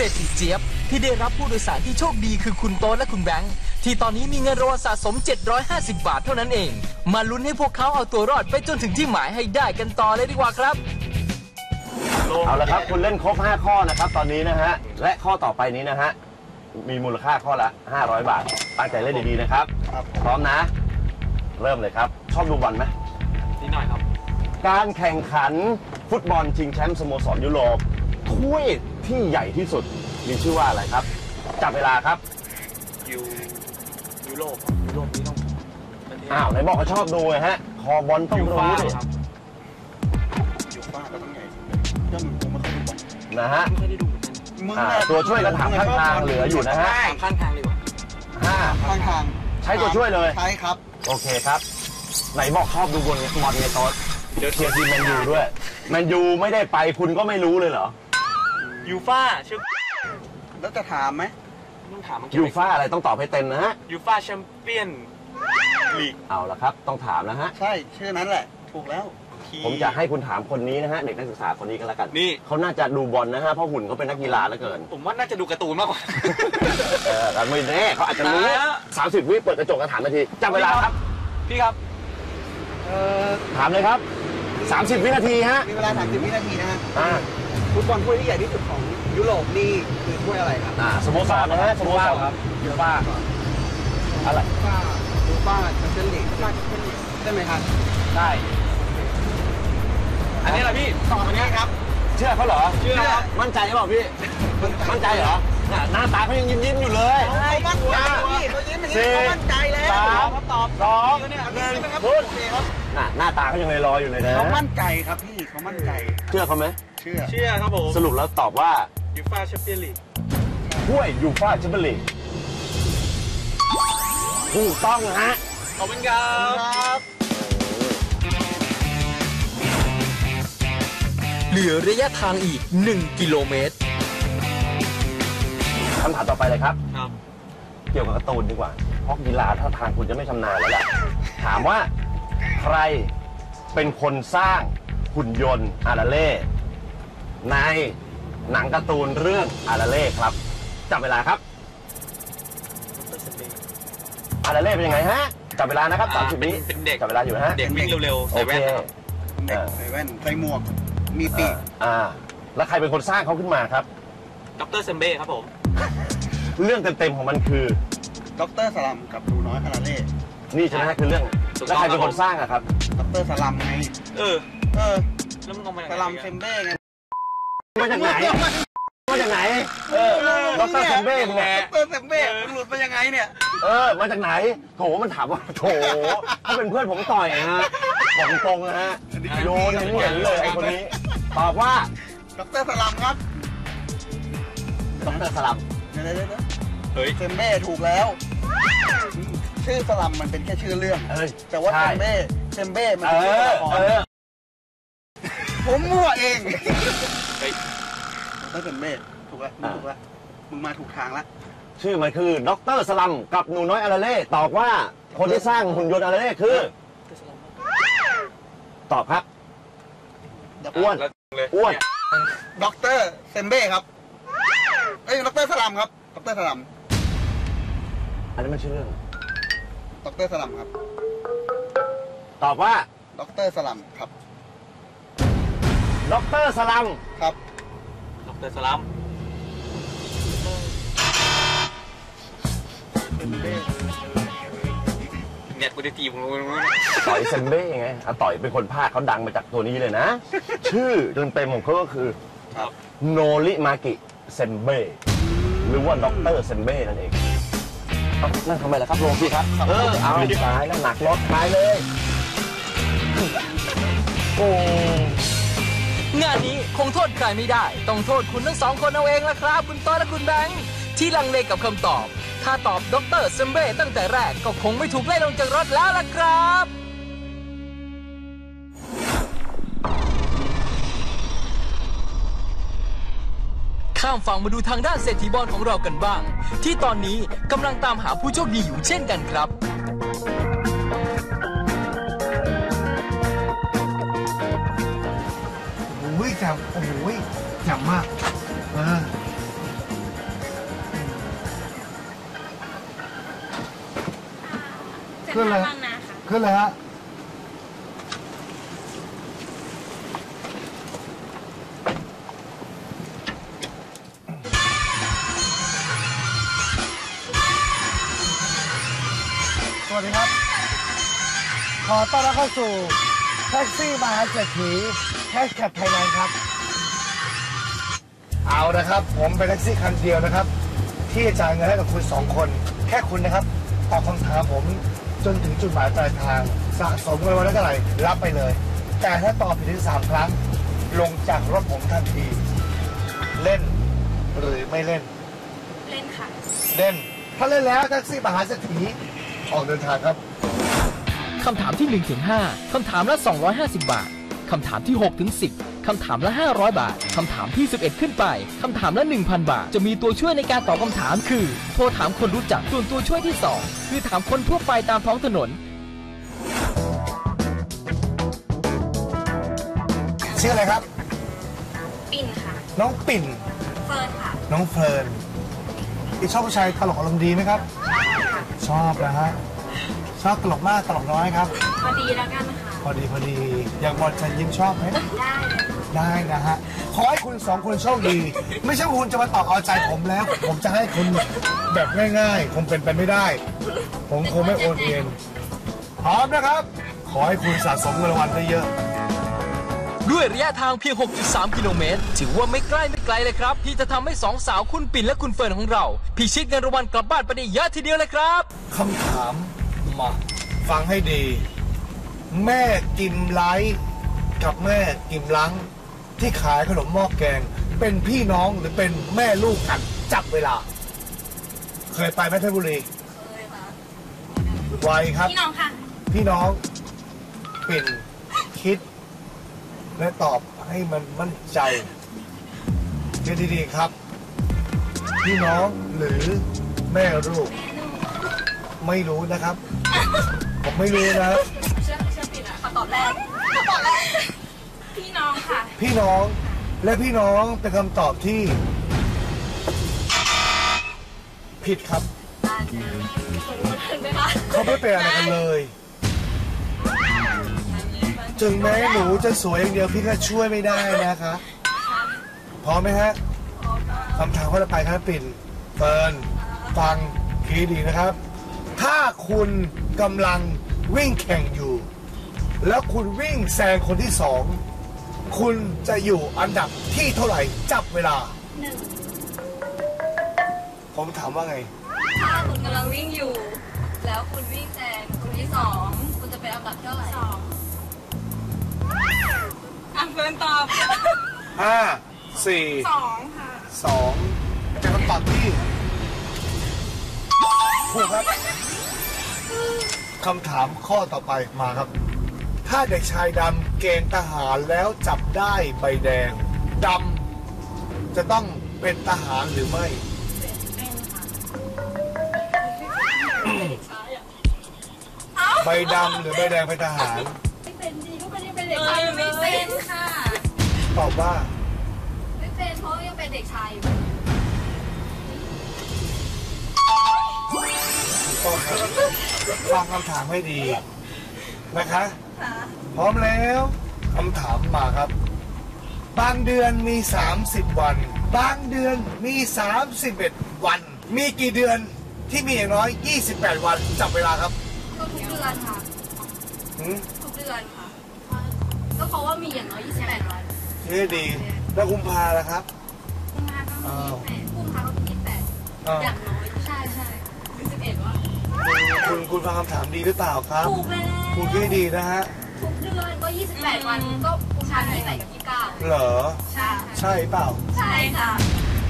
ศรษฐีเจี๊ยบ ที่ได้รับผู้โดยสารที่โชคดีคือคุณโต๊ดและคุณแบงค์ที่ตอนนี้มีเงินรางวัลสะสม 750 บาทเท่านั้นเอง มาลุ้นให้พวกเขาเอาตัวรอดไปจนถึงที่หมายให้ได้กันต่อเลยดีกว่าครับ เอาละครับคุณเล่นครบ 5 ข้อนะครับ ตอนนี้นะฮะ และข้อต่อไปนี้นะฮะ มีมูลค่าข้อละ 500 บาท ตั้งใจเล่นดีๆนะครับพร้อมนะ เริ่มเลยครับ ชอบดูบอลไหมนิดหน่อยครับ การแข่งขันฟุตบอลชิงแชมป์สโมสรยุโรป ถ้วยที่ใหญ่ที่สุด มีชื่อว่าอะไรครับ จับเวลาครับยูยุโรปยุโรปนี่ต้องประเทศอ้าวไหนบอกว่าชอบดูไงฮะคอบอลต้องยูรู้ฟ่าดิครับอยู่บ้านก็ต้องใหญ่เรื่องมึงไม่ค่อยดูบอลนะฮะไม่ได้ดูเหมือนกันมึงอ่าน่ะตัวช่วยกระถางข้างทางเหลืออยู่นะฮะถามข้างทางดีกว่าห้าข้างทางใช้ตัวช่วยเลย ใช่ครับ โอเคครับ ไหนบอกชอบดูบอลไงบอลไงตอนเดี๋ยวเชียร์ทีมแมนยูด้วยแมนยูไม่ได้ไปคุณก็ไม่รู้เลยเหรอ ยูฟ่าชื่อแล้วจะถามไหมต้องถามมันยูฟ่าอะไรต้องตอบให้เต็มนะฮะ ยูฟ่าแชมเปี้ยนลีกเอาละครับ ต้องถามนะฮะ ใช่ชื่อนั้นแหละ ถูกแล้วผมจะให้คุณถามคนนี้นะฮะ เด็กนักศึกษาคนนี้กันแล้วกันนี่ เขาน่าจะดูบอลนะฮะ เพราะหุ่นเขาเป็นนักกีฬาแล้วเกิน ผมว่าน่าจะดูการ์ตูนมากกว่า เออแต่ไม่แน่เขาอาจจะรู้อ่าสามสิบวิเปิดกระจกกระถามนาทีจับเวลาครับ พี่ครับ เอ่อถามเลยครับ 30 วินาทีฮะมีเวลา 30 วินาทีนะฮะ อ่า ฟุตบอลถ้วยที่ใหญ่ที่สุดของยุโรปนี่คือถ้วยอะไรครับอ่าสโมสรนะฮะสโมสรครับยูฟ่าอะไรฟ้ายูฟ่าแชมเปี้ยนลีกฟ้าแชมเปี้ยนลีกใช่ไหมครับได้ อันนี้แหละพี่ตอบอันนี้ครับ เชื่อเขาเหรอเชื่อครับ มั่นใจหรือเปล่าพี่ มั่นใจเหรอน่ะหน้าตาเขายังยิ้มยิ้มๆอยู่เลยเขามั่นใจพี่เขายิ้มอย่างนี้เขามั่นใจแล้วสามเขาตอบสองเนี่ยหนึ่งใช่ไหมครับพุโอดเคครับน่ะหน้าตาเขายังลอยๆอยู่เลยนะเขามั่นใจครับพี่เขามั่นใจ เชื่อเขาไหม เชื่อ เชื่อครับผมสรุปแล้วตอบว่ายูฟ่าแชมเปี้ยนลีกถ้วยยูฟ่าแชมเปี้ยนลีกถูกต้องฮะขอบคุณครับครับเหลือระยะทางอีก 1 กิโลเมตรคำถามต่อไปเลยครับ ครับ เกี่ยวกับการ์ตูนดีกว่า เพราะกีฬาท่าทางคุณจะไม่ชำนาญแล้วแหละถามว่าใครเป็นคนสร้างหุ่นยนต์อาราเล่ ในหนังการ์ตูนเรื่องอาราเล่ครับ จับเวลาครับ อาราเล่เป็นยังไงฮะ จับเวลานะครับอ่า30วิเป็นเด็ก จับเวลาอยู่นะฮะ เด็กวิ่งเร็วๆโอใส่เคแว่นนะครับเด็กใส่แว่นใส่หมวก มีปีกอ่า แล้วใครเป็นคนสร้างเขาขึ้นมาครับดรเซมเบ้ครับผม เรื่องเต็มๆของมันคือ ด็อกเตอร์สลัมกับหนูน้อยคาราเล่นี่ใช่ไหมฮะคือเรื่อง ถูกแล้วต้องใครเป็นคครับนสร้างอะครับ ด็อกเตอร์สลัมไง เออ เออ แล้วมึงเอามาจากสไหนลัมกันเซมเบ้ไง มาจากไหน มาจากไหน เออดรเซมเบ้มึงแหอะละด็อกเตอร์เซมเบ้มึงหลุดมายังไงเนี่ย เออ มาจากไหน โถ มันถามว่า โถเขาเป็นเพื่อนผมต่อยฮะบอกตรงๆนะฮะโยนให้เห็นเลยไอ้คนนี้ ตอบว่าด็อกเตอร์สลัมครับดรสลับเดี๋ยวเดี๋ยวเดี๋ยวเฮ้ยเซมเบ้ถูกแล้ว ชื่อสลัมมันเป็นแค่ชื่อเรื่องเอ้ยแต่ว่าใช่เซมเบ้เซมเบ้มันเอเป็นชื่ออตัวละคเอรอผมมั่วเองเฮ้ย ด็อกเตอร์เซมเบ้ถูกแล้วมึงถูกแล้วมึงมาถูกทางแล้วชื่อมันคือดรสลัมกับหนูน้อยอาราเล่ตอบว่าคนที่สร้างหุ่นยนต์อาราเล่คือ ตอบครับอ้วนแล้วเลยอ้วนด็อกเตอร์เซมเบ้ครับเอ้ยด็อกเตอร์สลัมครับด็อกเตอร์สลัมอันนี้มันชื่อเรื่องด็อกเตอร์สลัมครับ ตอบว่าด็อกเตอร์สลัมครับดรสลัมครับ ดรสลัมเซมเบ้เนี่ยกูจะตีมึงรู้ไหมต่อยเซมเบ้ไงอาต่อยเป็นคนภาคเขาดังมาจากตัวนี้เลยนะ ชื่อเต็มๆของเขาก็คือครับโนริมากิเซมเบ้หรือว่าด็อกเตอร์เซมเบ้นั่นเองเอานั่งทำไมล่ะครับลงสิครับ เออเอาตายแล้วหนักรถท้ายเลย โอ้ งานนี้คงโทษใครไม่ได้ ต้องโทษคุณทั้งสองคนเอาเองละครับ คุณต้อยและคุณแบงค์ที่ลังเลกับคำตอบ ถ้าตอบดรเซมเบ้ตั้งแต่แรกก็คงไม่ถูกไล่ลงจากรถแล้วล่ะครับ ข้ามฝั่งมาดูทางด้านเศรษฐีบอลของเรากันบ้าง ที่ตอนนี้กำลังตามหาผู้โชคดีอยู่เช่นกันครับ ยจ่มมากเออขึ้นเลยขึ้นเลยฮะสวัสดีครับ ขอต้อนรับเข้าสู่แท็กซี่มหาเศรษฐีแท็กแคปไทยแลนด์ครับ เอานะครับ ผมเป็นแท็กซี่คันเดียวนะครับ ที่จะจ่ายเงินให้กับคุณสองคน แค่คุณนะครับตอบคำถามผมจนถึงจุดหมายปลายทาง สะสมเงินวันละเท่าไหร่รับไปเลย แต่ถ้าตอบผิดถึงสามครั้ง ลงจากรถผมทันที เล่นหรือไม่เล่น เล่นค่ะ เล่น ถ้าเล่นแล้วแท็กซี่มหาเศรษฐีออกเดินทางครับคำถามที่1ถึง5คำถามละ 250 บาท คำถามที่6ถึง10 คำถามละ 500 บาท คำถามที่ 11 ขึ้นไป คำถามละ 1,000 บาท จะมีตัวช่วยในการตอบคำถามคือ โทรถามคนรู้จัก ส่วนตัวช่วยที่ 2 คือถามคนทั่วไปตามท้องถนน ชื่ออะไรครับ ปิ่นค่ะ น้องปิ่น เฟิร์นค่ะน้องเฟิร์นอีชอบผู้ชายตลกอารมณ์ดีไหมครับ ชอบนะฮะ ชอบตลกมากตลกน้อยครับ พอดีแล้วกันนะคะพอดีพอดี อยากบอลชันยิ้มชอบไหม ได้เลย ได้นะฮะ ขอให้คุณสองคนโชคดี ไม่ใช่ว่าคุณจะมาตอกเอาใจผมแล้ว ผมจะให้คุณแบบง่ายๆ คงเป็นไปไม่ได้ ผมคงไม่โอนเงินพร้อมนะครับ ขอให้คุณสะสมเงินรางวัลได้เยอะ ด้วยระยะทางเพียง 6.3 กิโลเมตร ถือว่าไม่ใกล้ไม่ไกลเลยครับ ที่จะทำให้สองสาวคุณปิ่นและคุณเฟิร์นของเราพิชิตเงินรางวัลกลับบ้านไปได้เยอะทีเดียวเลยครับ คำถามมา ฟังให้ดี แม่กิมไลท์กับแม่กิมลัง ที่ขายขนมหม้อแกง เป็นพี่น้องหรือเป็นแม่ลูกกันจับเวลา เคยไปไหมเพชรบุรีเคยค่ะไวครับ พี่น้องค่ะ พี่น้องปิ่นคิด และตอบให้มันมั่นใจเดีดีๆครับ พี่น้องหรือแม่ลูก ไม่รู้นะครับ ผมไม่รู้นะครับ เชื่อเชื่อปิ่นอะคำตอบแรกคำตอบแรก พี่น้องค่ะ พี่น้องและพี่น้องเป็นคำตอบที่ ผิดครับถึงไหมคะเขาไม่เป็นอะไรกันเลยถึงแม้หนูจะสวยอย่างเดียวพี่ก็ช่วยไม่ได้นะคะพร้อมไหมฮะคำถามข้อต่อไปครับปิ่นเฟิร์นฟังคีดีนะครับ ถ้าคุณกำลังวิ่งแข่งอยู่ แล้วคุณวิ่งแซงคนที่สอง คุณจะอยู่อันดับที่เท่าไหร่ จับเวลา หนึ่งผมถามว่าไง ถ้าคุณกำลังวิ่งอยู่ แล้วคุณวิ่งแซงคนที่สองคุณจะเป็นอันดับเท่าไหร่สองอะเฟิร์นตอบห้าสี่สองค่ะ สองเป็นคำตอบที่ถูกครับคำถามข้อต่อไปมาครับ ถ้าเด็กชายดำเกณฑ์ทหารแล้วจับได้ใบแดงดำจะต้องเป็นทหารหรือไม่เป็นค่ะใบดำหรือใบแดงเป็นทหาร ไม่เป็นดีก็ไม่ได้เป็นเด็กชายไม่เป็นค่ะ ตอบว่า ไม่เป็นเพราะยังเป็นเด็กชายอยู่ตอบครับฟังคำถามให้ดีนะคะ พร้อมแล้วคำถามมาครับ บางเดือนมี 30 วัน บางเดือนมี 31 วัน มีกี่เดือนที่มีอย่างน้อย 28 วันจับเวลาครับก็ทุกเดือนค่ะ หืมทุกเดือนค่ะ ก็เพราะว่ามีอย่างน้อย 28 วันนี่ดีแล้วกุมภาล่ะครับ กุมภาก็มี28กุมภาก็มี28อ้าวอย่างน้อย ใช่ใช่มี11ว่าคุณคุณฟังคำถามดีหรือเปล่าครับ ถูกแล้ว คุณคิดให้ดีนะฮะ ทุกเดือนก็ 28 วันก็กุมภาที่8กับ29เหรอ ใช่ใช่เปล่า ใช่ค่ะ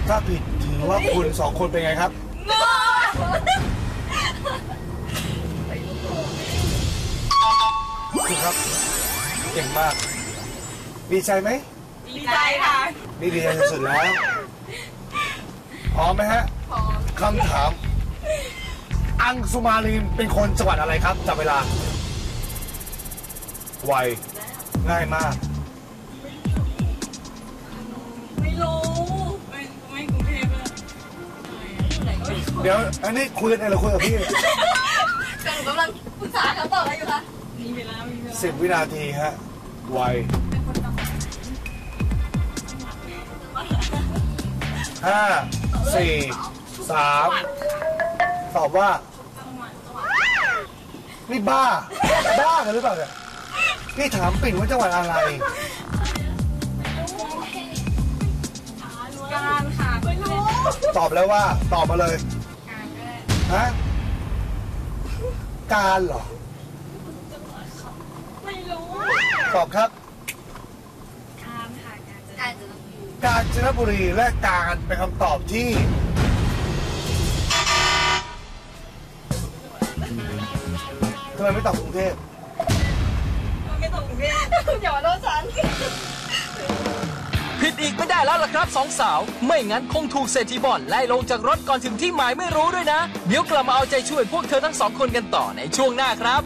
ถ้าผิดถือว่าคุณสองคนเป็นไงครับโง่ถูกครับ เก่งมาก ดีใจไหม ดีใจค่ะนี่ดีใจสุดๆแล้ว พร้อมไหมฮะพอคำถาม อังสุมาลีนเป็นคนจังหวัดอะไรครับจับเวลา ไว ง่ายมาก ไม่รู้ไม่ไม่กรุงเทพเลยอยู่ไหนก็ไม่รู้เดี๋ยว อันนี้คุยกันเองหรือคุยกับพี่ แต่หนูกำลังปรึกษาหาคำตอบอะไรอยู่คะสิบวินาทีฮะ ไวห้า สี่ สาม ตอบว่านี่บ้า บ้ากันหรือเปล่าเนี่ย พี่ถามปิ่นว่าจังหวัดอะไร การค่ะไม่รู้ตอบแล้วว่าตอบมาเลย การก็ได้ฮะ การเหรอ ไม่รู้ตอบครับการค่ะการจะการจะกาญจนบุรีและการเป็นคำตอบที่ ทำไมไม่ตอบกรุงเทพ ไม่ตกกรุงเทพอย่ามาโดนฉันผิดอีกไม่ได้แล้วล่ะครับสองสาว ไม่งั้นคงถูกเศรษฐีบอลไล่ลงจากรถก่อนถึงที่หมายไม่รู้ด้วยนะ เดี๋ยวกลับมาเอาใจช่วยพวกเธอทั้งสองคนกันต่อในช่วงหน้าครับ